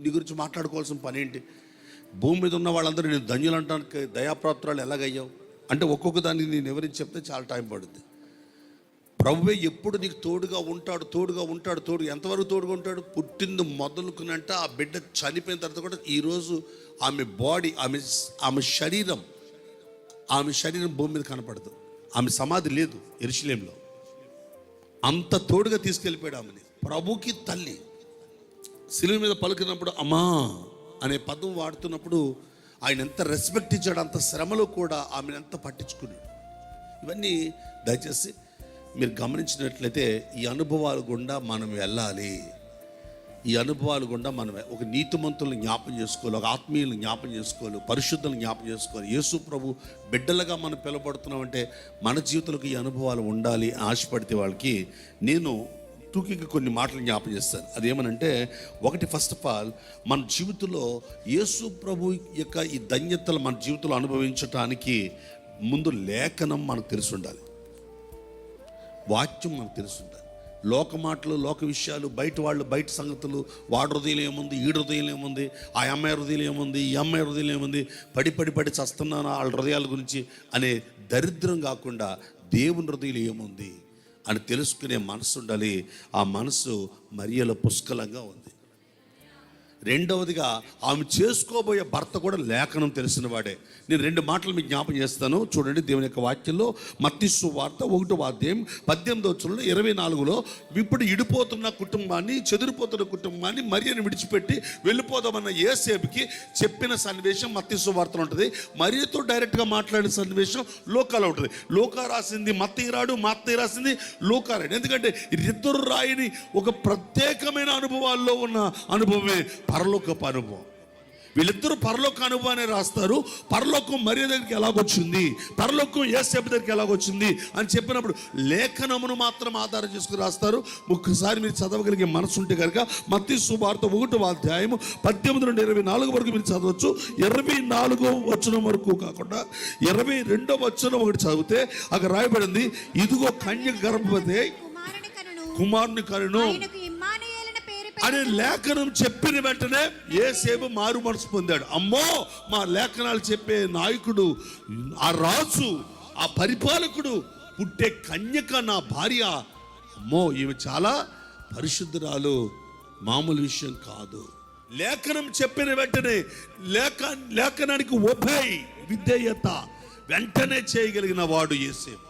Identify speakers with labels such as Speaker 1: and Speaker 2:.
Speaker 1: నీ గురించి మాట్లాడుకోవాల్సిన పని ఏంటి? భూమి మీద ఉన్న వాళ్ళందరూ నేను ధన్యులు అంటానికి దయాప్రాప్తురాలు ఎలాగయ్యావు? అంటే ఒక్కొక్క దాన్ని నేను ఎవరించి చెప్తే చాలా టైం పడుద్ది. ప్రభువే ఎప్పుడు నీకు తోడుగా ఉంటాడు తోడుగా ఉంటాడు తోడు ఎంతవరకు తోడుగా ఉంటాడు? పుట్టింది మొదలుకునంట ఆ బిడ్డ చనిపోయిన తర్వాత కూడా ఈరోజు ఆమె బాడీ ఆమె ఆమె శరీరం ఆమె శరీరం భూమి మీద కనపడదు. ఆమె సమాధి లేదు ఎరుశలేంలో అంత తోడుగా తీసుకెళ్ళిపోయాడు ఆమెని. ప్రభుకి తల్లి. శిలువ మీద పలుకున్నప్పుడు అమ్మా అనే పదం వాడుతున్నప్పుడు ఆయన ఎంత రెస్పెక్ట్ ఇచ్చాడు అంత శ్రమలో కూడా ఆమెను ఎంత పట్టించుకున్నాడు. ఇవన్నీ దయచేసి మీరు గమనించినట్లయితే ఈ అనుభవాల గుండా మనం వెళ్ళాలి. ఈ అనుభవాలు గుండా మనం ఒక నీతిమంతులను జ్ఞాపం చేసుకోవాలి ఒక ఆత్మీయులను జ్ఞాపం చేసుకోవాలి పరిశుద్ధులను జ్ఞాపం చేసుకోవాలి. యేసు ప్రభు బిడ్డలుగా మనం పిలబడుతున్నామంటే మన జీవితంలో ఈ అనుభవాలు ఉండాలి ఆశపడితే వాళ్ళకి నేను టూకీకి కొన్ని మాటలు జ్ఞాపం చేస్తాను అదేమనంటే ఒకటి ఫస్ట్ ఆఫ్ ఆల్ మన జీవితంలో యేసు ప్రభు యొక్క ఈ ధన్యతలు మన జీవితంలో అనుభవించటానికి ముందు లేఖనం మనకు తెలిసి ఉండాలి. వాక్యం మనకు తెలిసి ఉండాలి. లోక మాటలు లోక విషయాలు బయట వాళ్ళు బయట సంగతులు వాడి హృదయం ఏముంది ఈడు హృదయం ఏముంది ఆ అమ్మాయి హృదయం ఏముంది ఈ అమ్మాయి హృదయం ఏముంది పడి పడి పడి చస్తున్నాను వాళ్ళ హృదయాల గురించి అనే దరిద్రం కాకుండా దేవుని హృదయం ఏముంది? అని తెలుసుకునే మనసు ఉండాలి. ఆ మనసు మరియల పుష్కలంగా ఉంది. రెండవదిగా ఆమె చేసుకోబోయే భర్త కూడా లేఖనం తెలిసిన వాడే. నేను రెండు మాటలు మీకు జ్ఞాపం చేస్తాను. చూడండి దేవుని యొక్క వాక్యంలో మత్తిస్సు వార్త ఒకటో వాద్యం పద్దెనిమిది వచ్చంలో ఇరవై నాలుగులో ఇప్పుడు ఇడిపోతున్న కుటుంబాన్ని చెదిరిపోతున్న కుటుంబాన్ని మరియను విడిచిపెట్టి వెళ్ళిపోదామన్న ఏసేపుకి చెప్పిన సన్నివేశం మత్తిస్సు వార్త ఉంటుంది. మరియతో డైరెక్ట్గా మాట్లాడిన సన్నివేశం లోకాలో ఉంటుంది. లోకా రాసింది మత్తయ్య రాడు మత్తయ్య రాసింది లోకా రాడు ఎందుకంటే ఇద్దరు రాయిని ఒక ప్రత్యేకమైన అనుభవాల్లో ఉన్న అనుభవమే. పరలోకపు అనుభవం. వీళ్ళిద్దరూ పరలోక అనుభవాన్ని రాస్తారు. పరలోకం మరియ దగ్గరికి ఎలాగొచ్చింది? పరలోకం ఏసేపు దగ్గరికి ఎలాగొచ్చింది? అని చెప్పినప్పుడు లేఖనమును మాత్రం ఆధారం చేసుకుని రాస్తారు. ఒక్కసారి మీరు చదవగలిగే మనసు ఉంటే కనుక మత్తి సువార్త ఒకటో అధ్యాయము పద్దెనిమిది నుండి ఇరవై నాలుగు వరకు మీరు చదవచ్చు. ఇరవై నాలుగో వచనం వరకు కాకుండా ఇరవై రెండో వచనం ఒకటి చదివితే అక్కడ రాయబడింది ఇదిగో కన్య గర్భవతి
Speaker 2: కుమారుని కనును.
Speaker 1: అనే లేఖనం చెప్పిన వెంటనే ఏసేపు మారు మనసు పొందాడు. అమ్మో మా లేఖనాలు చెప్పే నాయకుడు ఆ రాజు ఆ పరిపాలకుడు పుట్టే కన్యక నా భార్య. అమ్మో ఈమె చాలా పరిశుద్ధురాలు మామూలు విషయం కాదు. లేఖనం చెప్పిన వెంటనే లేఖ లేఖనానికి ఉభయ్ విధేయత వెంటనే చేయగలిగిన వాడు ఏసేపు.